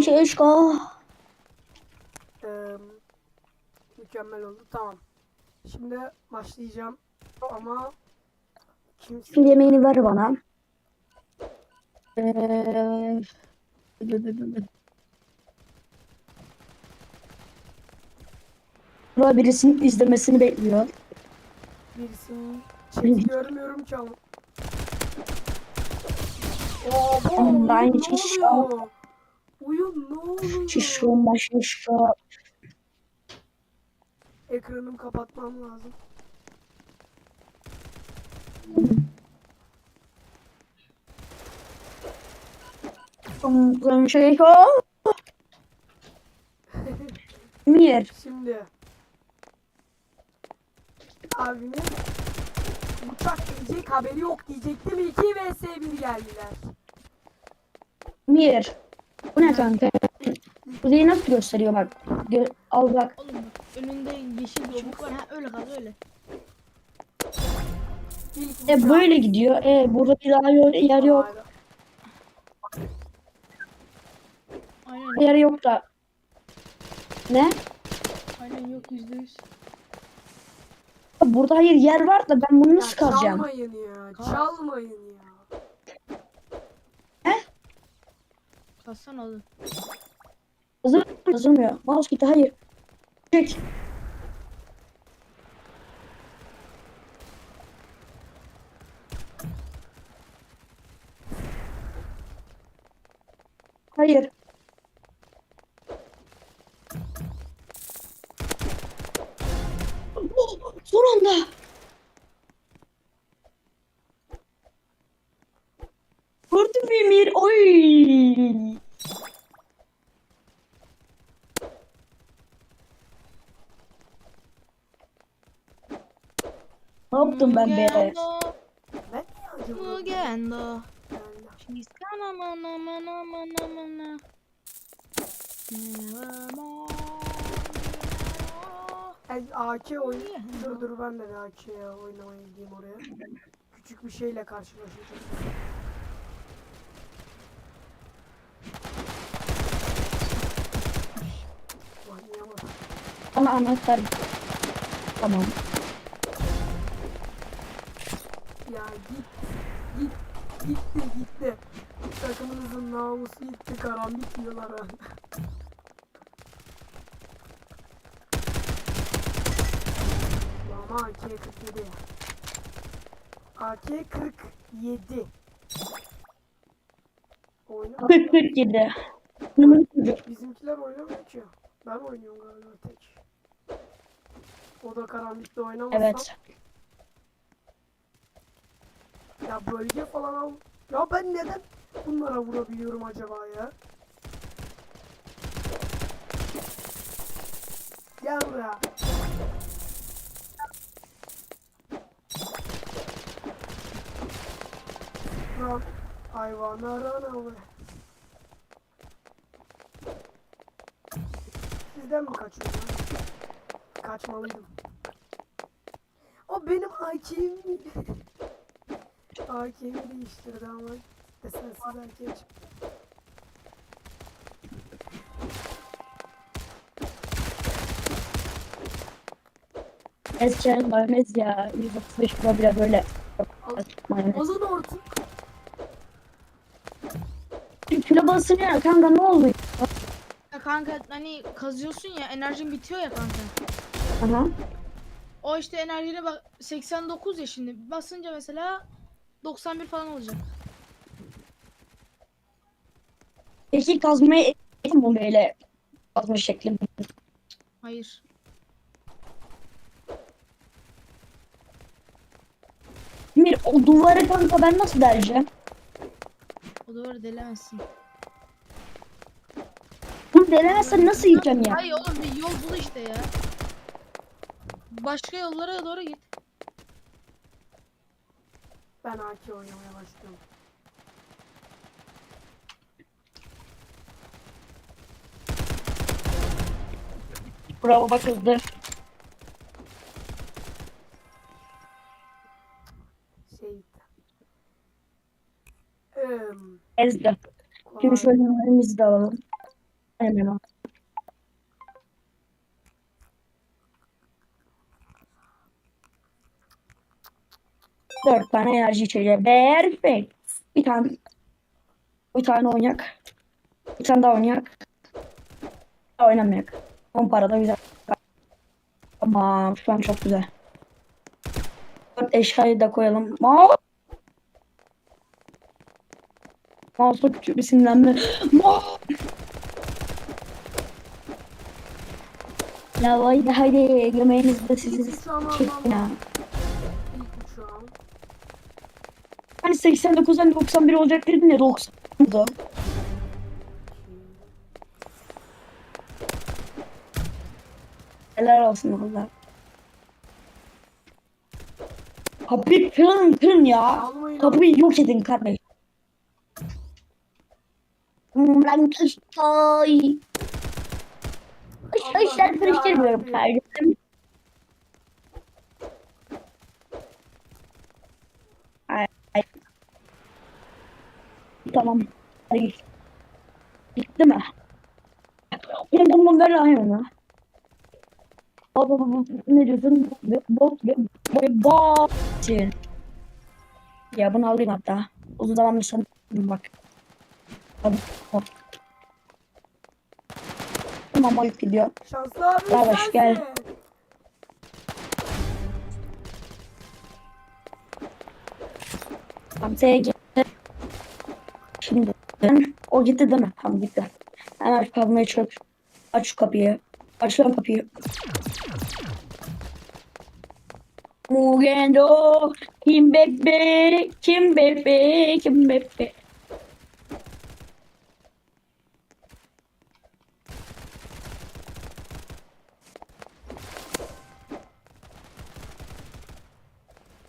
Şişko. Eee, mükemmel oldu. Tamam. Şimdi başlayacağım. Ama kimse Şimdi yemeğini ver bana. Ee, birisinin izlemesini bekliyor. birisinin chat'i görmüyorum ki ama. Oo, Ama ben hiç- Oyun ne oluyor? Şişko maşişko. Ekranımı kapatmam lazım. Uzun şişko. Mir. Şimdi abimin uçak gelecek haberi yok diyecektim 2 vs 1 geldiler. Mir. Bu ne kanka? Kuzeyi nasıl gösteriyor bak. Gö- al bak. Oğlum bak önünde yeşil bir çubuk var ha öyle kal öyle. E böyle gidiyor. E burada bir daha yer, yer yok. Aynen Yer yok da. Ne? aynen yok yüzde yüz. Burada hayır yer var da ben bunu nasıl kazacağım? çalmayın ya. Çalmayın ya. Kalsana oğlum. Hazır yazılmıyor. Mouse gitti hayır. Çek. Hayır. Oh, son anda. Gördün mü Emir? Oy. Yaptım ben be? Ben? Mugendo. She's gonna mana mana mana mana. El AK oyun. Dur dur ben de bir AK'ye oynamaya gideyim oraya. Küçük bir şeyle karşılaşacağız. Oynayamadım. Bana anahtar. Tamam. Ya git. Git. Gitti gitti. Takımınızın namusu gitti. Karambit yiyorlar ha. Ama AK 47 ya. AK 47. Oyna. 40 47. Numara çocuk. Bizimkiler oynamıyor ki. Ben oynuyorum galiba tek. O da karanlıkta oynamazsam. Evet. Ya bölge falan al. Ya ben neden bunlara vurabiliyorum acaba ya? Gel buraya. Lan hayvana rana. Sizden mi kaçıyorum? Kaçmalıydım. O benim AK'im. AK'mi değiştirdi ama desensiz erkeğe çıktı. Eskiden mayonez ya. 135 kilo bile böyle. Mayonez. Ozan orta. Kilo basınıyor kanka ne oldu? Ya kanka hani kazıyorsun ya enerjin bitiyor ya kanka. Aha. O işte enerjine bak 89 ya şimdi basınca mesela 91 falan olacak. Peki kazmayı eğitim mi böyle kazma şeklinde? Hayır. Emir o duvarı kanka ben nasıl deleceğim? O duvarı delemezsin. Bunu delemezsem nasıl yiyeceğim ya? Hayır oğlum bir yol bul işte ya. Başka yollara doğru git. Ben AK oynamaya başlıyorum. Bravo bak hızlı. Şey. Eee. Ezdi. Şimdi şöyle numaramızı da alalım. Dört tane enerji içeceği. Perfect. Bir tane. Bir tane oynayak. Bir tane daha oynayak. Daha oynamayak. 10 para da güzel. Tamam. Şu an çok güzel. Dört eşyayı da koyalım. Mouse. Mouse'a küçük bir sinirlenme. Mouse. Ya haydi haydi yemeğinizde sizi Şu an çektin ha. Hani 89'dan 91 olacak dedin ya 90 oldu. Helal olsun valla. Kapıyı kırın kırın ya. Kapıyı yok edin kardeş. Ben kıştay. Kıştay Allah'ım karıştırmıyorum yarabbim. Tamam. Hadi git. Gitti mi? Oğlum bunu ver ayağına. Baba baba ne diyorsun? Bot bot Ya bunu alayım hatta. Uzun zamandır sanırım bak. Hadi. hop. Tamam ayıp gidiyor. Şanslı abi Yavaş, gel. Tamam SG. Şimdi o gitti değil mi? Tamam gitti. Hemen kazmayı çöp. Aç şu kapıyı. Aç lan kapıyı. Mugendo kim bebe kim bebe kim bebe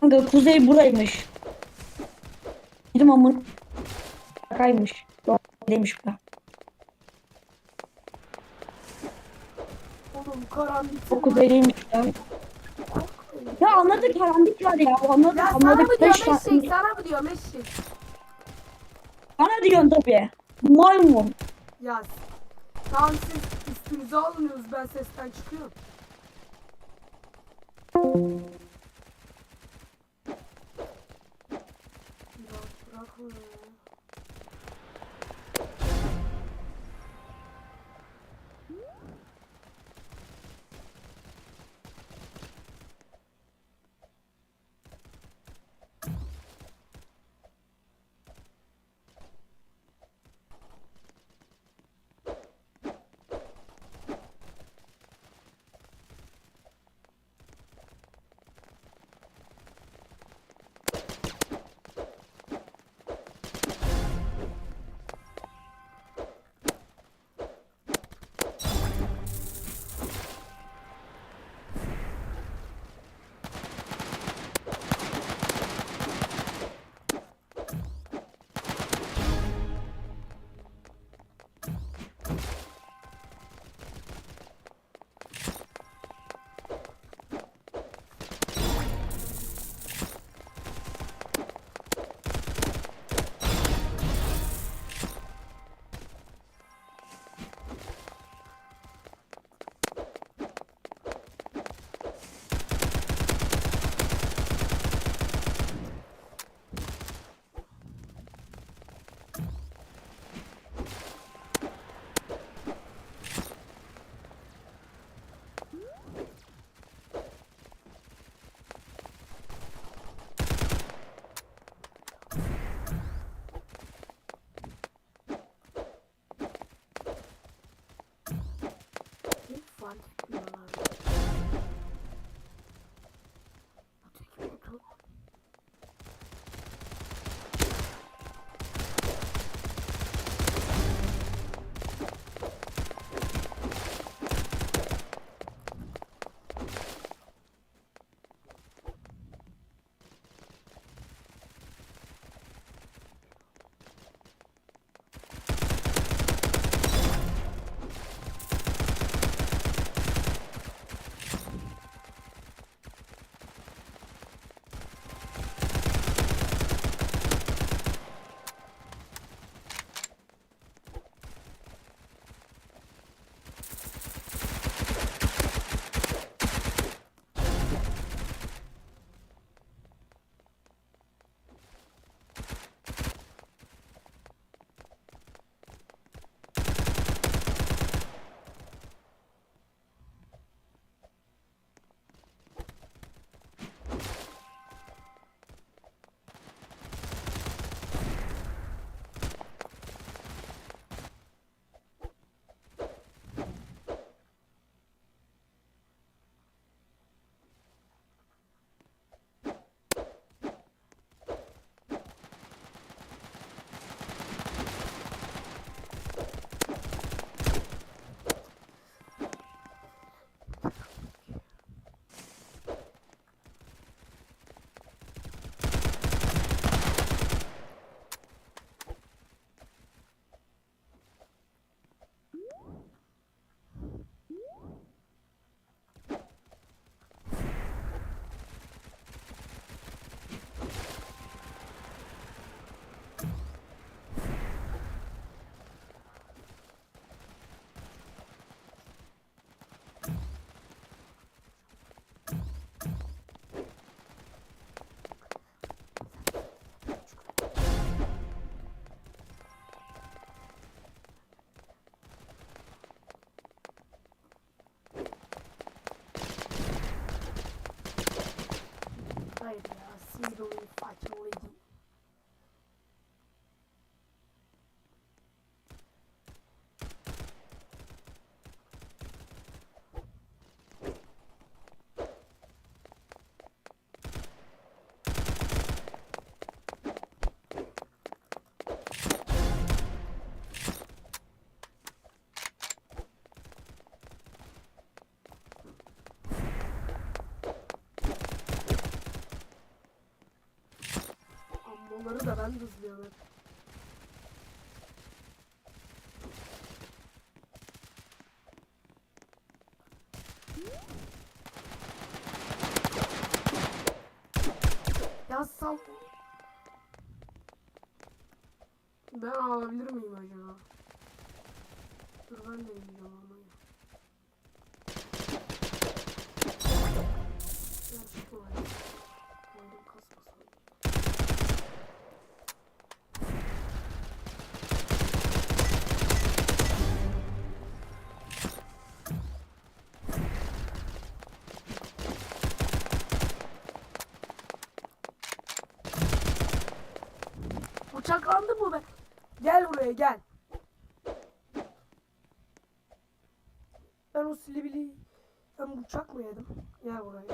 Kanka kuzey buraymış. Dedim ama Şakaymış. Doğru demiş bu. Oğlum karanlık. O kuzeyliymiş ya. Ya anladık karanlık var ya. Anladık Ya sana mı anladık. diyor Beş Messi? Sana mı diyor Messi? Bana diyorsun tabii. Maymun. Ya tamam siz üstünüze alınıyoruz ben sesten çıkıyorum. Ya bırakma ya. 发球的机 Dur da ben de hızlıyorum. hep. Ya. Ben alabilir miyim acaba? Dur ben de yiyeceğim almayı. Bıçaklandı bu be. Gel buraya gel. Ben o silibili ben bıçak mı yedim? Gel buraya.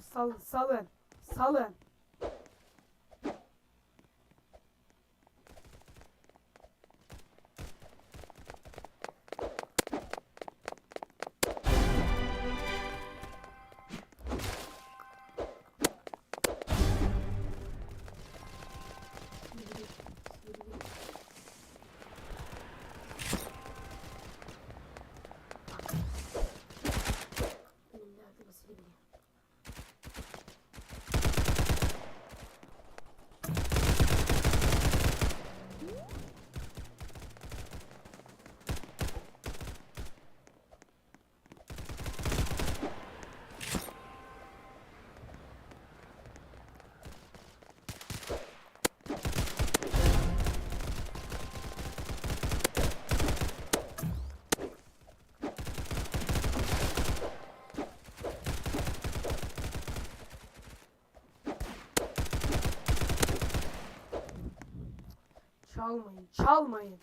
Sal, salın. Salın. Çalmayın,